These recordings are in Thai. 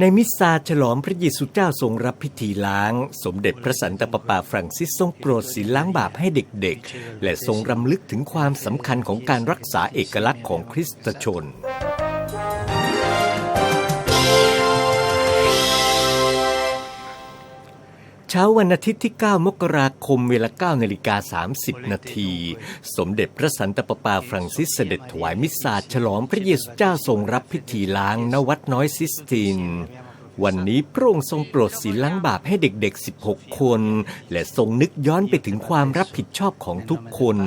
ในมิสซาฉลองพระเยซูเจ้าทรงรับพิธีล้าง สมเด็จพระสันตะปาปาฟรังซิสทรงโปรดศีลล้างบาปให้เด็กๆ และทรงรำลึกถึงความสำคัญของการรักษาเอกลักษณ์ของคริสตชน ช้าวันอาทิตย์ที่ 9 มกราคม เวลา9นาฬิกา 30 นาที สมเด็จพระสันตะปาปาฟรังซิสเสด็จถวายมิสซาฉลองพระเยซูเจ้าทรงรับพิธีล้างณวัดน้อยซิสติน วันนี้พระองค์ทรงโปรดศีลล้างบาปให้เด็กๆ 16 คน และทรงนึกย้อนไปถึงความรับผิดชอบของทุกคน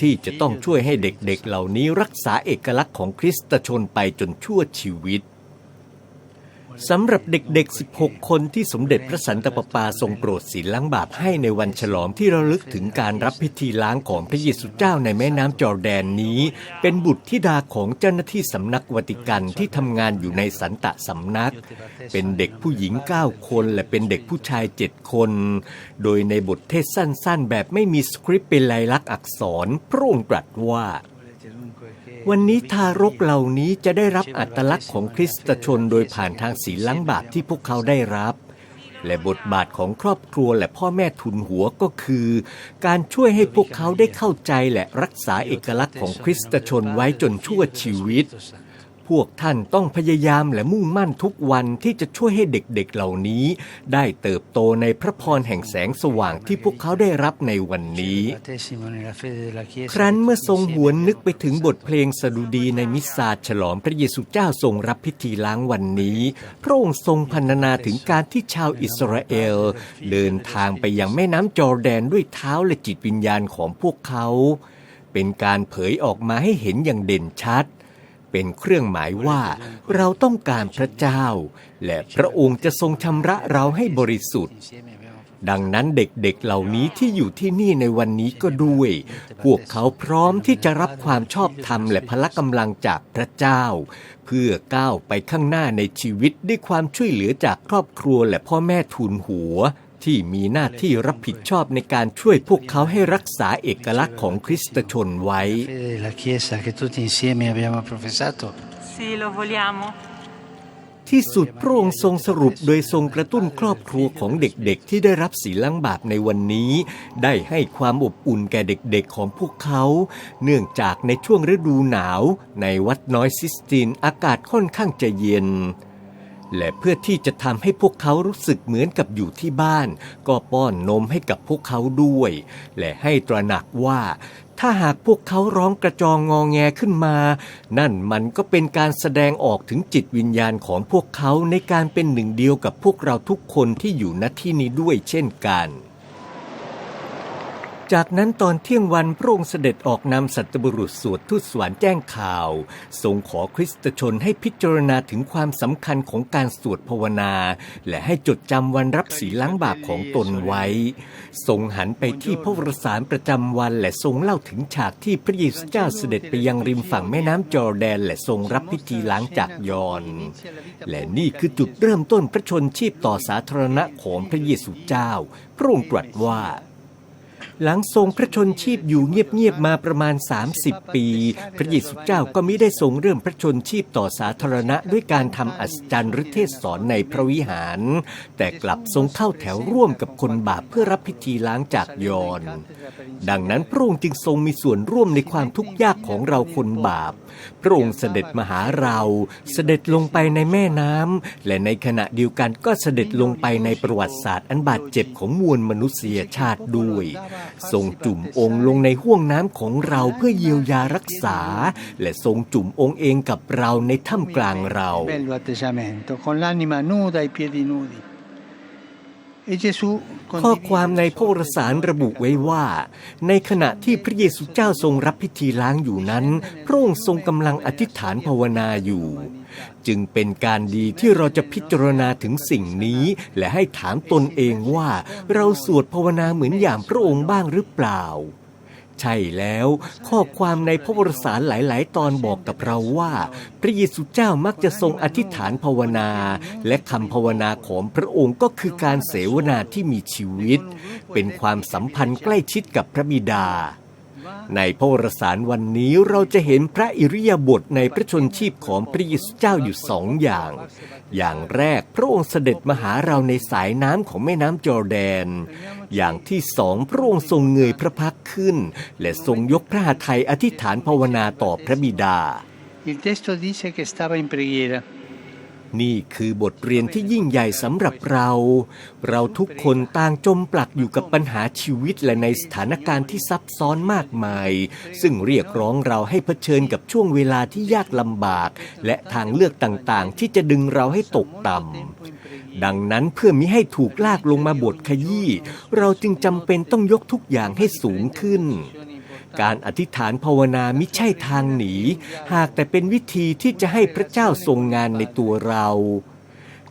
ที่จะต้องช่วยให้เด็กๆ เหล่านี้รักษาเอกลักษณ์ของคริสตชนไปจนชั่วชีวิต สำหรับเด็กๆ 16 คนที่สมเด็จพระสันตะปาปาทรงโปรดศีลล้างบาปให้ในวันฉลองที่ระลึกถึงการรับพิธีล้างของพระเยซูเจ้าในแม่น้ำจอร์แดนนี้ เป็นบุตรธิดาของเจ้าหน้าที่สำนักวติกันที่ทำงานอยู่ในสันตะสำนัก เป็นเด็กผู้หญิง 9 คนและเป็นเด็กผู้ชาย 7 คน โดยในบทเทศสั้นๆ แบบไม่มีสคริปต์เป็นลายลักษณ์อักษรพระองค์ตรัสว่า วันนี้ทารกเหล่านี้จะได้รับอัตลักษณ์ของคริสตชนโดยผ่านทางศีลล้างบาปที่พวกเขาได้รับ และบทบาทของครอบครัวและพ่อแม่ทุนหัวก็คือ การช่วยให้พวกเขาได้เข้าใจและรักษาเอกลักษณ์ของคริสตชนไว้จนชั่วชีวิต พวกท่านต้องพยายามและมุ่งมั่นทุกวันที่จะช่วยให้เด็กๆเหล่านี้ ได้เติบโตในพระพรแห่งแสงสว่างที่พวกเขาได้รับในวันนี้ ครั้นเมื่อทรงหวนนึกไปถึงบทเพลงสดุดีในมิสซาฉลองพระเยซูเจ้าทรงรับพิธีล้างวันนี้ พระองค์ทรงพรรณนาถึงการที่ชาวอิสราเอล เดินทางไปยังแม่น้ำจอร์แดนด้วยเท้าและจิตวิญญาณของพวกเขา เป็นการเผยออกมาให้เห็นอย่างเด่นชัด เป็นเครื่องหมายว่าเราต้องการพระเจ้า และพระองค์จะทรงชำระเราให้บริสุทธิ์ดังนั้นเด็กๆเหล่านี้ที่อยู่ที่นี่ในวันนี้ก็ด้วย พวกเขาพร้อมที่จะรับความชอบธรรมและพละกำลังจากพระเจ้า เพื่อก้าวไปข้างหน้าในชีวิตด้วยความช่วยเหลือจากครอบครัวและพ่อแม่ทุนหัว ที่มีหน้าที่รับผิดชอบในการช่วยพวกเขาให้รักษาเอกลักษณ์ของคริสตชนไว้ La Chiesa che tutti insieme abbiamo professato. Sì, lo vogliamo. ที่สุดพระองค์ทรงสรุปโดยทรงกระตุ้นครอบครัวของเด็กๆ ที่ได้รับศีลล้างบาปในวันนี้ ได้ให้ความอบอุ่นแก่เด็กๆของพวกเขา เนื่องจากในช่วงฤดูหนาว ในวัดน้อยซิสตินอากาศค่อนข้างจะเย็น และเพื่อที่จะทำให้พวกเขารู้สึกเหมือนกับอยู่ที่บ้าน ก็ป้อนนมให้กับพวกเขาด้วย และให้ตระหนักว่า ถ้าหากพวกเขาร้องกระจองงอแงขึ้นมา นั่นมันก็เป็นการแสดงออกถึงจิตวิญญาณของพวกเขาในการเป็นหนึ่งเดียวกับพวกเราทุกคนที่อยู่ณที่นี้ด้วยเช่นกัน จากนั้นตอนเที่ยงวันพระองค์เสด็จออกนำสัตบุรุษสวดทูตสวรรค์แจ้งข่าวทรงขอคริสตชนให้พิจารณาถึงความสำคัญของการสวดภาวนา และให้จดจำวันรับศีลล้างบาปของตนไว้ ทรงหันไปที่พระวรสารประจำวันและทรงเล่าถึงฉากที่พระเยซูเจ้าเสด็จไปยังริมฝั่งแม่น้ำจอร์แดน และทรงรับพิธีล้างจากยอนและนี่คือจุดเริ่มต้นพระชนชีพต่อสาธารณะของพระเยซูเจ้า พระองค์ตรัสว่า หลังทรงพระชนชีพอยู่เงียบๆมาประมาณ 30 ปี พระเยซูเจ้าก็มิได้ทรงเริ่มพระชนชีพต่อสาธารณะด้วยการทำอัศจรรย์หรือเทศสอนในพระวิหาร แต่กลับทรงเข้าแถวร่วมกับคนบาปเพื่อรับพิธีล้างจากยอนดังนั้นพระองค์จึงทรงมีส่วนร่วมในความทุกข์ยากของเราคนบาป พระองค์เสด็จมาหาเราเสด็จลงไปในแม่น้ำและในขณะเดียวกันก็เสด็จลงไปในประวัติศาสตร์อันบาดเจ็บของมวลมนุษยชาติด้วยทรงจุ่มองค์ลงในห้วงน้ำของเราเพื่อเยียวยารักษา และทรงจุ่มองค์เองกับเราในถ้ำกลางเรา Bello atteggiamento, con l'anima nuda e i piedi nudi. E Gesù ข้อ condivide ความในพระวรสารระบุไว้ว่า ในขณะที่พระเยซูเจ้าทรงรับพิธีล้างอยู่นั้น พระองค์ทรงกำลังอธิษฐานภาวนาอยู่ จึงเป็นการดีที่เราจะพิจารณาถึงสิ่งนี้ และให้ถามตนเองว่า เราสวดภาวนาเหมือนอย่างพระองค์บ้างหรือเปล่า ใช่แล้ว ข้อความในพระวรสารหลาย ๆ ตอนบอกกับเราว่า พระเยซูเจ้ามักจะทรงอธิษฐานภาวนา และคำภาวนาของพระองค์ก็คือการเสวนาที่มีชีวิต เป็นความสัมพันธ์ใกล้ชิดกับพระบิดา ในพระวรสารวันนี้เราจะเห็นพระอิริยาบถในพระชนชีพของพระเยซูเจ้าอยู่สองอย่าง อย่างแรกพระองค์เสด็จมาหาเราในสายน้ำของแม่น้ำจอร์แดน อย่างที่สองพระองค์ทรงเงยพระพักขึ้น และทรงยกพระหัตถ์ไทยอธิษฐานภาวนาต่อพระบิดา Il testo dice che stava in preghiera. นี่คือบทเรียนที่ยิ่งใหญ่สำหรับเรา เราทุกคนต่างจมปลักอยู่กับปัญหาชีวิตและในสถานการณ์ที่ซับซ้อนมากมาย ซึ่งเรียกร้องเราให้เผชิญกับช่วงเวลาที่ยากลำบาก และทางเลือกต่างๆ ที่จะดึงเราให้ตกต่ำดังนั้นเพื่อมิให้ถูกลากลงมาบทขยี้ เราจึงจำเป็นต้องยกทุกอย่างให้สูงขึ้น การอธิษฐานภาวนามิใช่ทางหนี หากแต่เป็นวิธีที่จะให้พระเจ้าทรงงานในตัวเรา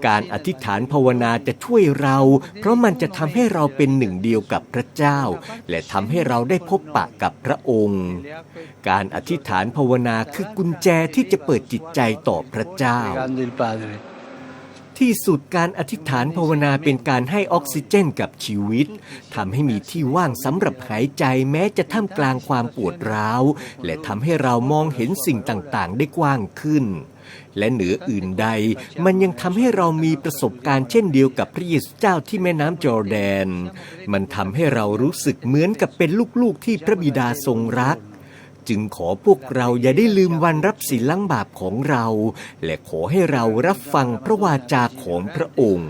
การอธิษฐานภาวนาจะช่วยเรา เพราะมันจะทำให้เราเป็นหนึ่งเดียวกับพระเจ้า และทำให้เราได้พบปะกับพระองค์ การอธิษฐานภาวนาคือกุญแจที่จะเปิดจิตใจต่อพระเจ้า ที่สุดการอธิษฐานภาวนาเป็นการให้ออกซิเจนกับชีวิตทำให้มีที่ว่างสำหรับหายใจแม้จะท่ามกลางความปวดร้าว และทำให้เรามองเห็นสิ่งต่างๆ ได้กว้างขึ้น และเหนืออื่นใด มันยังทำให้เรามีประสบการณ์เช่นเดียวกับพระเยซูเจ้าที่แม่น้ำจอร์แดน มันทำให้เรารู้สึกเหมือนกับเป็นลูกๆที่พระบิดาทรงรัก จึงขอพวกเราอย่าได้ลืมวันรับศีลล้างบาปของเรา และขอให้เรารับฟังพระวาจาของพระองค์